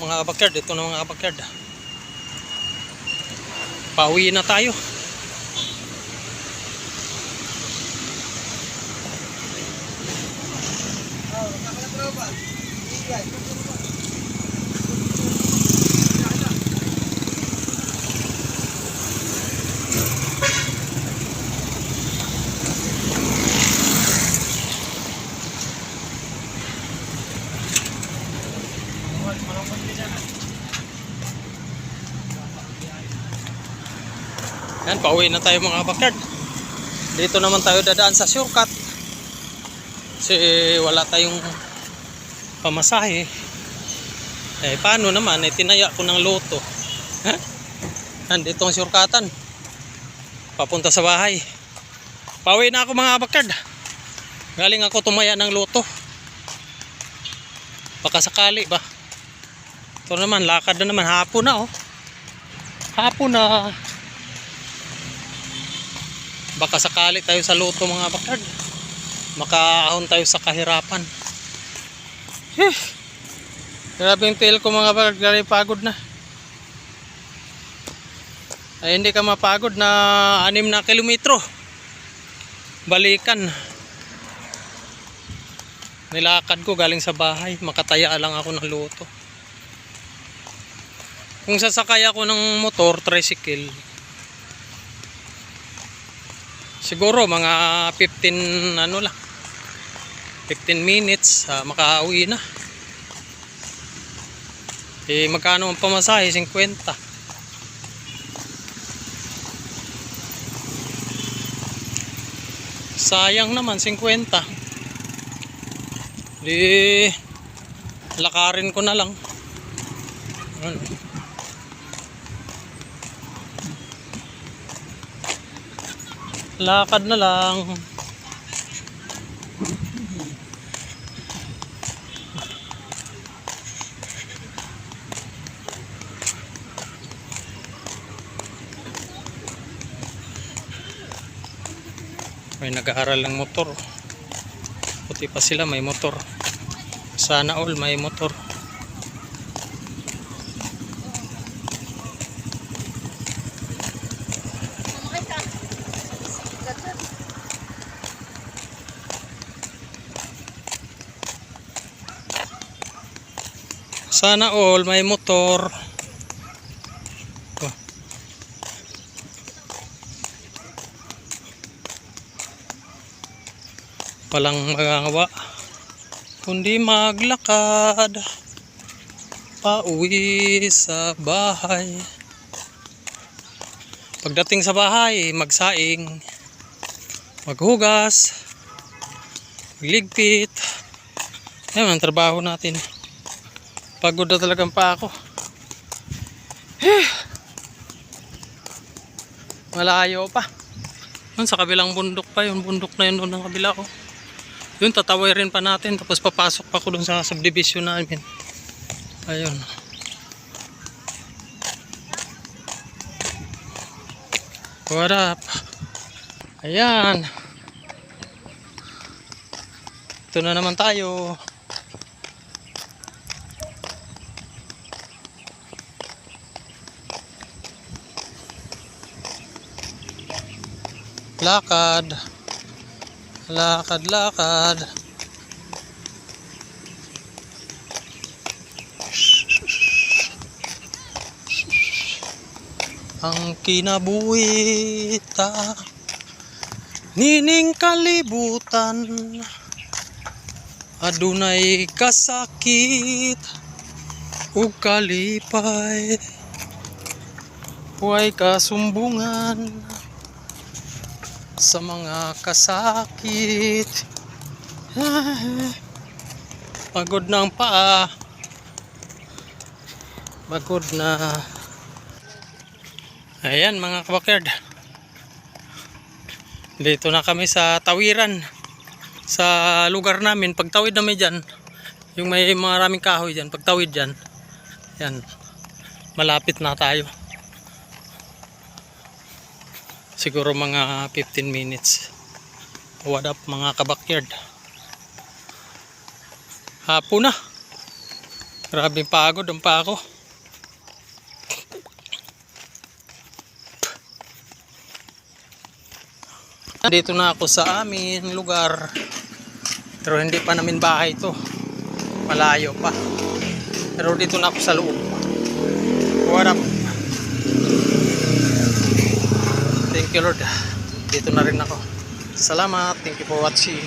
mga backyard. Ito na mga backyard. Pauwi na tayo. Yan, pauwi na tayo mga backyard. Dito naman tayo dadaan sa shortcut. Kasi wala tayong pamasahe. Eh, paano naman? Eh, tinaya ko ng loto. Ha? Nandito ang shortcutan. Papunta sa bahay. Pauwi na ako mga backyard. Galing ako tumaya ng loto. Baka sakali ba? Ito naman, lakad na naman. Hapon na oh. Hapon na. Baka sakali tayo sa loto mga bakad. Makaahon tayo sa kahirapan. Eh, grabe yung tail ko mga bakad. Grabe pagod na. Ay hindi ka mapagod na 6 na kilometro. Balikan. Nilakad ko galing sa bahay. Makataya lang ako ng loto. Kung sasakay ako ng motor, tricycle, siguro mga 15 ano lang 15 minutes uh, makauwi na. Eh magkano ang pamasahe? 50 sayang naman 50 di lakarin ko na lang. Ano lakad na lang. May nag-aaral ng motor. Puti pa sila may motor. Sana all may motor Sana all may motor. Walang magagawa kundi maglakad pauwi sa bahay. Pagdating sa bahay, magsaing, maghugas, magligpit. Yan ang trabaho natin. Pagod na talagang pa ako. Malayo pa. Yun, sa kabilang bundok pa yun. Bundok na yun doon ng kabila ko. Yun, tatawirin pa natin. Tapos papasok pa ko doon sa subdivision namin. Ayun. What up? Ayan. Ito na naman tayo. Lakad. Lakad, lakad. Ang kinabuhita Nining kalibutan Adunay kasakit ug kalipay Huway kasumbungan sa mga kasakit. Pagod ang paa. Pagod na. Ayan mga kabakerd. Dito na kami sa tawiran. Sa lugar namin. Pagtawid namin dyan. Yung may maraming kahoy dyan. Pagtawid dyan. Yan. Malapit na tayo. Siguro mga 15 minutes. What up mga kabakyard? Hapon na. Grabe pagod ang pa ako. Dito na ako sa amin lugar. Pero hindi pa namin bahay to. Malayo pa. Pero dito na ako sa loob. What up? Thank you Lord. Dito na rin ako. Salamat. Thank you for watching.